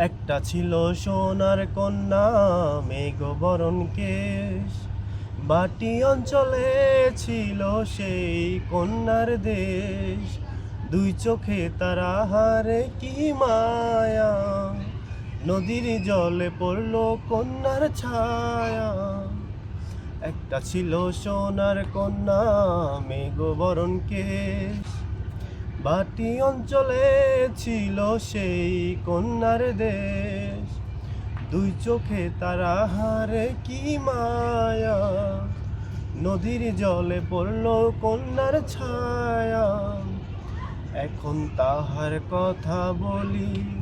একটা ছিল সোনার কন্যা মেঘ বরণ কেশ। বাটি অঞ্চলে ছিল সেই কন্যার দেশ। দুই চোখে তারা হারে কি মায়া। নদীর জলে পড়ল কন্যার ছায়া। একটা ছিল সোনার কন্যা মেঘ বরণ কেশ। বাটি অঞ্চলে ছিল সেই কন্যার দেশ। দুই চোখে তারা হারে কি মায়া। নদীর জলে পড়ল কন্যার ছায়া। এখন তাহার কথা বলি,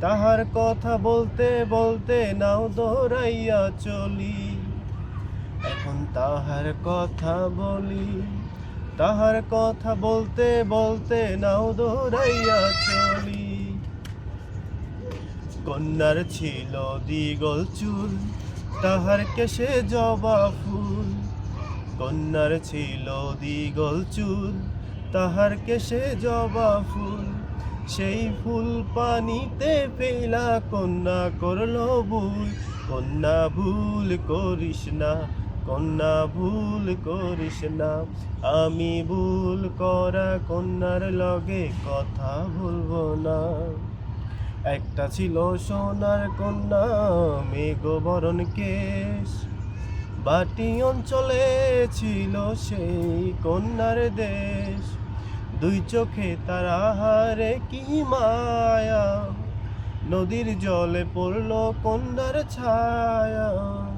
তাহার কথা বলতে বলতে নাও দৌড়াইয়া চলি। এখন তাহার কথা বলি তাহার কথা বলতে বলতে নাও দৌড়াইয়া চলি। কন্যার ছিল দিগল চুল, তাহার কেশে জবা ফুল। কন্যার ছিল দিগল চুল, তাহার কেশে জবা ফুল। সেই ফুল পানিতে ফেলা কন্যা করল ভুল। কন্যা ভুল করিস না কন্যা, ভুল করিস না। আমি ভুল করা কন্যার লগে কথা ভুলবো না। একটা ছিল সোনার কন্যা, মেঘ বরণ কেশ। বাটি অঞ্চলে ছিল সেই কন্যার দেশ। দুই চোখে তারা হারে কি মায়া। নদীর জলে পড়ল কন্যার ছায়া।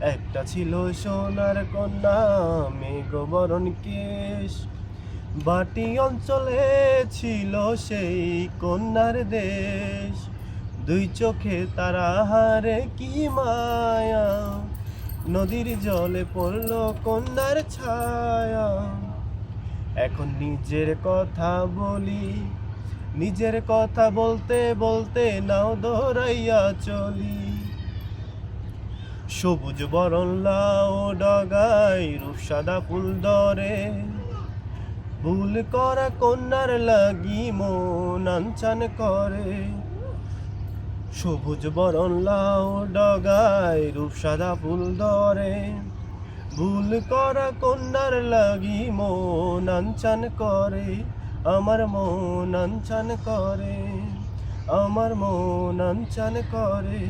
একটা ছিল সোনার কন্যা, মেঘ বরণ কেশ। বাটি অঞ্চলে ছিল সেই কন্যার দেশ। দুই চোখে তারা হারে কি মায়া, নদীর জলে পড়ল কন্যার ছায়া। এখন নিজের কথা বলি, নিজের কথা বলতে বলতে নাও দৌড়াইয়া চলি। সবুজ বরণ লাও ডগাই রূপসাদা ফুল দরে ভুল করা কন্যার লাগি মন আনচান করে। সবুজ বরণ লাও ডগাই রূপসাদা ফুল দরে ভুল করা কন্যার লাগি মন আনচান করে। আমার মন আনচান করে, আমার মন আনচান করে।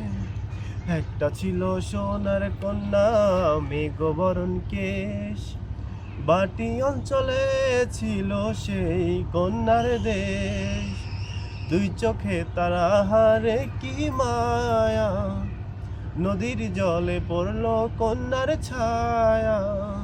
একটা ছিল সোনার কন্যা মেঘবরণ কেশ। বাটি অঞ্চলে ছিল সেই কন্যার দেশ। দুই চোখে তারা হারে কি মায়া। নদীর জলে পড়ল কন্যার ছায়া।